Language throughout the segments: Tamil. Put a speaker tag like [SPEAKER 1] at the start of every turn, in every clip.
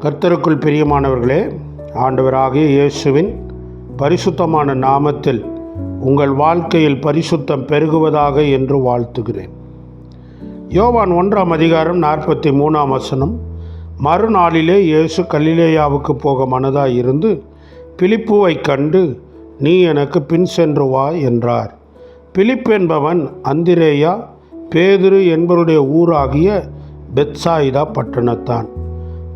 [SPEAKER 1] கர்த்தருக்குள் பிரியமானவர்களே ஆண்டவராகிய இயேசுவின் பரிசுத்தமான நாமத்தில் உங்கள் வாழ்க்கையில் பரிசுத்தம் பெருகுவதாக என்று வாழ்த்துகிறேன். யோவான் ஒன்றாம் அதிகாரம் நாற்பத்தி மூணாம் வசனம் மறுநாளிலே இயேசு கல்லிலேயாவுக்கு போக மனதாக இருந்து பிலிப்புவை கண்டு நீ எனக்கு பின் சென்று வா என்றார். பிலிப் என்பவன் அந்திரேயா பேதுரு என்பவருடைய ஊராகிய பெட்சாயிதா பட்டணத்தான்.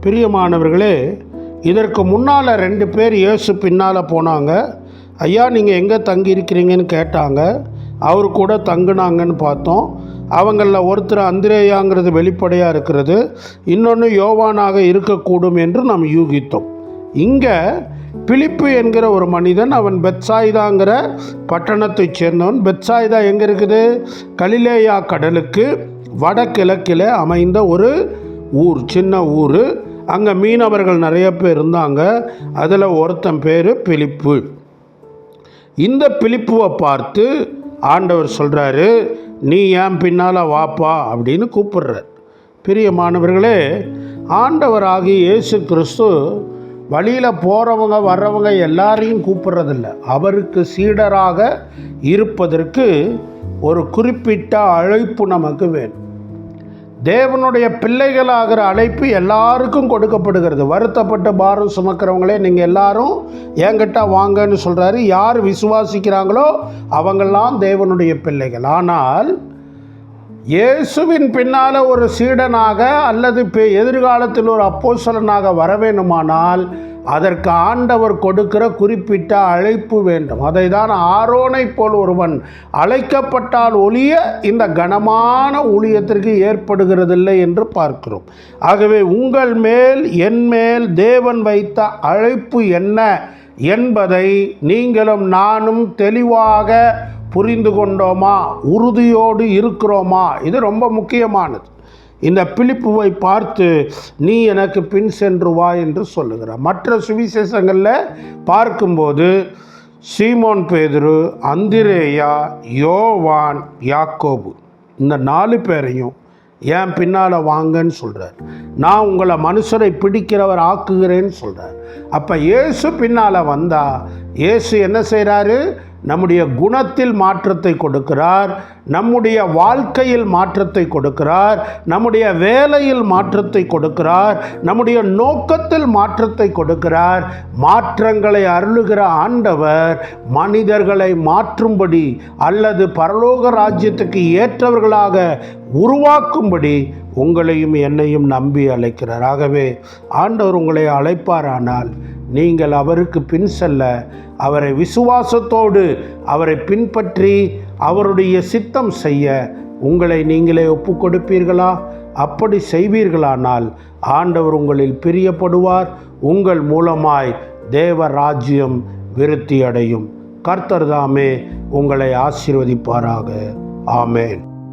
[SPEAKER 1] பிரியமானவர்களே இதற்கு முன்னால் ரெண்டு பேர் இயேசு பின்னால் போனாங்க. ஐயா நீங்கள் எங்கே தங்கியிருக்கிறீங்கன்னு கேட்டாங்க. அவர் கூட தங்குனாங்கன்னு பார்த்தோம். அவங்களில் ஒருத்தர் அந்திரேயாங்கிறது வெளிப்படையாக இருக்கிறது. இன்னொன்று யோவானாக இருக்கக்கூடும் என்று நாம் யூகித்தோம். இங்கே பிலிப்பு என்கிற ஒரு மனிதன் அவன் பெத்சாயிதாங்கிற பட்டணத்தைச் சேர்ந்தவன். பெத்சாயிதா எங்கே இருக்குது? கலிலேயா கடலுக்கு வடகிழக்கில் அமைந்த ஒரு ஊர் சின்ன ஊர். அங்கே மீனவர்கள் நிறைய பேர் இருந்தாங்க. அதில் ஒருத்தன் பேர் பிலிப்பு. இந்த பிலிப்புவை பார்த்து ஆண்டவர் சொல்கிறாரு நீ ஏன் பின்னால் வாப்பா? அப்படின்னு கூப்பிடுறார். பிரியமானவர்களே ஆண்டவராகி இயேசு கிறிஸ்து வழியில் போகிறவங்க வர்றவங்க எல்லாரையும் கூப்பிட்றதில்ல. அவருக்கு சீடராக இருப்பதற்கு ஒரு குறிப்பிட்ட அழைப்பு நமக்கு வேணும். தேவனுடைய பிள்ளைகளாகிற அழைப்பு எல்லாருக்கும் கொடுக்கப்படுகிறது. வருத்தப்பட்ட பாரம் சுமக்கிறவங்களே நீங்கள் எல்லாரும் என்கிட்ட வாங்கன்னு சொல்கிறாரு யார் விசுவாசிக்கிறாங்களோ அவங்கெல்லாம் தேவனுடைய பிள்ளைகள். ஆனால் இயேசுவின் பின்னால் ஒரு சீடனாக அல்லது பெ- எதிர்காலத்தில் ஒரு அப்போசலனாக வர வேண்டுமானால் அதற்கு ஆண்டவர் கொடுக்கிற குறிப்பிட்ட அழைப்பு வேண்டும். அதை தான் ஆரோனை போல் ஒருவன் அழைக்கப்பட்டால் ஒழிய இந்த கனமான ஊழியத்திற்கு ஏற்படுகிறதில்லை என்று பார்க்கிறோம். ஆகவே உங்கள் மேல் என் மேல் தேவன் வைத்த அழைப்பு என்ன என்பதை நீங்களும் நானும் தெளிவாக புரிந்து கொண்டோமா? உறுதியோடு இருக்கிறோமா? இது ரொம்ப முக்கியமானது. இந்த பிலிப்புவை பார்த்து நீ எனக்கு பின் சென்று வா என்று சொல்லுகிறார். மற்ற சுவிசேஷங்களில் பார்க்கும்போது சீமோன் பேதுரு அந்திரேயா யோவான் யாக்கோபு இந்த நாலு பேரையும் ஏன் பின்னால் வாங்கன்னு சொல்கிறார் நான் உங்களை மனுஷரை பிடிக்கிறவர் ஆக்குகிறேன்னு சொல்கிறார் அப்போ இயேசு பின்னால் வந்தால் இயேசு என்ன செய்கிறாரு நம்முடைய குணத்தில் மாற்றத்தை கொடுக்கிறார் நம்முடைய வாழ்க்கையில் மாற்றத்தை கொடுக்கிறார் நம்முடைய வேலையில் மாற்றத்தை கொடுக்கிறார் நம்முடைய நோக்கத்தில் மாற்றத்தை கொடுக்கிறார். மாற்றங்களை அருளுகிற ஆண்டவர் மனிதர்களை மாற்றும்படி அல்லது பரலோக ராஜ்யத்துக்கு ஏற்றவர்களாக உருவாக்கும்படி உங்களையும் என்னையும் நம்பி அழைக்கிறார். ஆகவே ஆண்டவர் உங்களை அழைப்பாரானால் நீங்கள் அவருக்கு பின் செல்ல அவரை விசுவாசத்தோடு அவரை பின்பற்றி அவருடைய சித்தம் செய்ய உங்களை நீங்களே ஒப்பு கொடுப்பீர்களா அப்படி செய்வீர்களானால் ஆண்டவர் உங்களில் பிரியப்படுவார் உங்கள் மூலமாய் தேவ ராஜ்யம் விருத்தி அடையும் கர்த்தர் தாமே உங்களை ஆசீர்வதிப்பாராக. ஆமேன்.